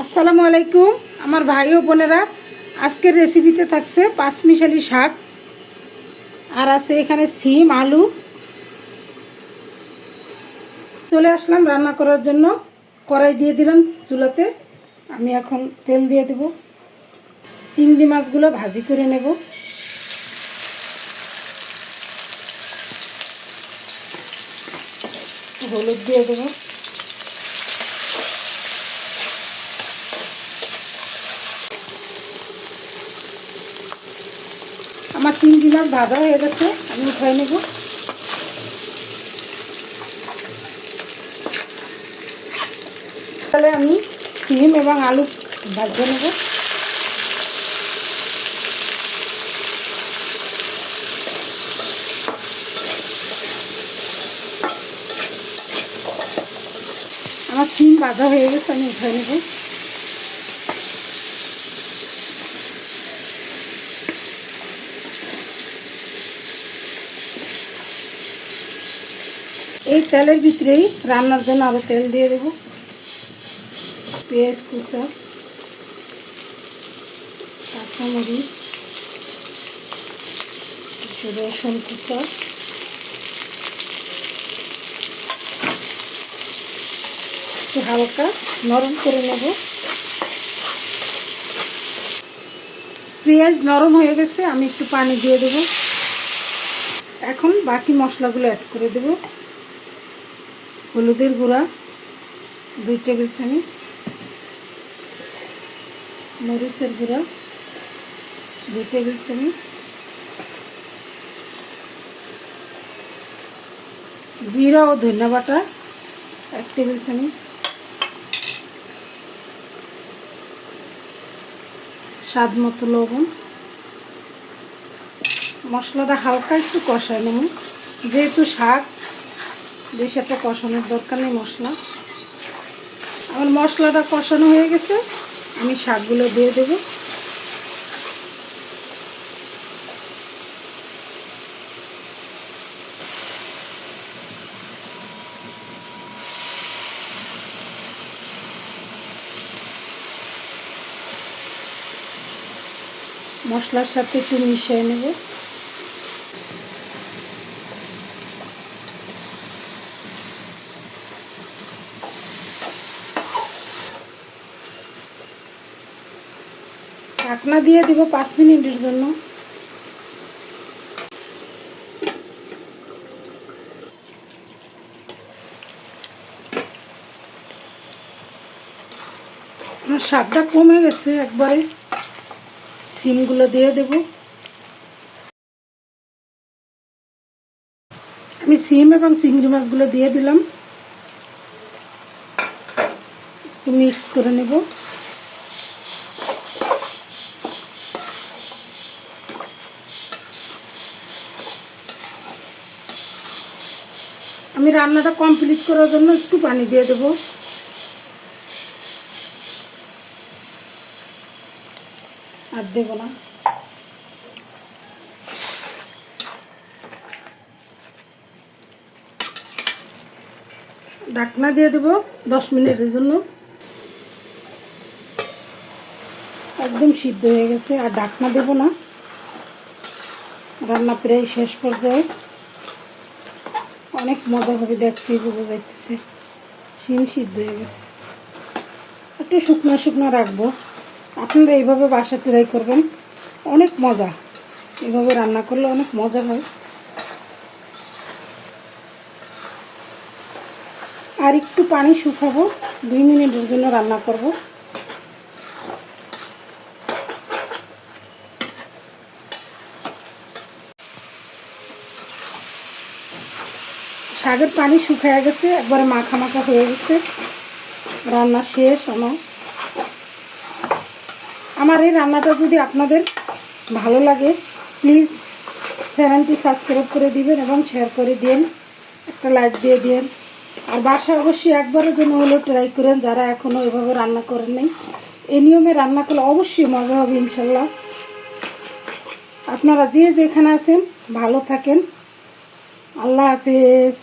আসসালামু আলাইকুম, আমার ভাই ও বোনেরা, আজকের রেসিপিতে থাকছে পাঁচমিশালি শাক, আর আছে এখানে সিম, আলু। চলে আসলাম রান্না করার জন্য, কড়াই দিয়ে দিলাম চুলাতে, আমি এখন তেল দিয়ে দেব। চিংড়ি মাছগুলো ভাজি করে নেব। হলুদ দিয়ে দেবো। আমার চিংড়ি মাছ ভাজা হয়ে গেছে, আমি উঠাই নেব। তাহলে আমি সিম এবং আলু ভাজতে নেব। আমার সিম ভাজা হয়ে গেছে, আমি উঠাই নেব। এই তেলের ভিতরেই রান্নার জন্য আরও তেল দিয়ে দেব। পেঁয়াজ কুচা, কাঁচামরিচ রসুন কুচা হালকা নরম করে নেব। পেঁয়াজ নরম হয়ে গেছে, আমি একটু পানি দিয়ে দেব। এখন বাকি মশলাগুলো অ্যাড করে দেবো। হলুদের গুঁড়া, দুই টেবিল চামচ, মরিচের গুঁড়া, দুই টেবিল চামচ, জিরা ও ধনিয়া বাটা, এক টেবিল চামচ, স্বাদ মতো লবণ। মশলাটা হালকা একটু কষায় নেব। যেহেতু শাক বেশি একটা কষানোর দরকার নেই মশলা। আমার মশলাটা কষানো হয়ে গেছে, আমি শাকগুলো দিয়ে দেব। মশলার সাথে একটু মিশিয়ে নেব। ঢাকনা দিয়ে দিব পাঁচ মিনিটের জন্য। আমার স্বাদটা কমে গেছে, একবারে সিমগুলো দিয়ে দেব। আমি সিম এবং চিংড়ি মাছগুলো দিয়ে দিলাম। মিক্স করে নেব। আমি রান্নাটা কমপ্লিট করার জন্য একটু পানি দিয়ে দেব। আর দেব না। ঢাকনা দিয়ে দেব দশ মিনিটের জন্য। একদম সিদ্ধ হয়ে গেছে, আর ঢাকনা দেব না। রান্না প্রায় শেষ পর্যায়ে। অনেক মজা হবে দেখতেই বোঝা যাইতেছে। শিম সিদ্ধ হয়ে গেছে। একটু শুকনো শুকনো রাখব। আপনারা এইভাবে বাসা ট্রাই করবেন, অনেক মজা। এভাবে রান্না করলে অনেক মজা হয়। আর একটু পানি শুকাবো, দুই মিনিটের জন্য রান্না করব। শাকের পানি শুকিয়ে গেছে, একবারে মাখা মাখা হয়ে গেছে। রান্না শেষ আমার। আমার এই রান্নাটা যদি আপনাদের ভালো লাগে প্লিজ চ্যানেলটি সাবস্ক্রাইব করে দিবেন এবং শেয়ার করে দিন। একটা লাইক দিয়ে দিন। আর বাসায় অবশ্যই একবারের জন্য হলেও ট্রাই করেন, যারা এখনও এভাবে রান্না করেন নাই। এই নিয়মে রান্না করলে অবশ্যই মজা হবে ইনশাল্লাহ। আপনারা যে যেখানে আছেন, ভালো থাকেন। আল্লাহ হাফেজ।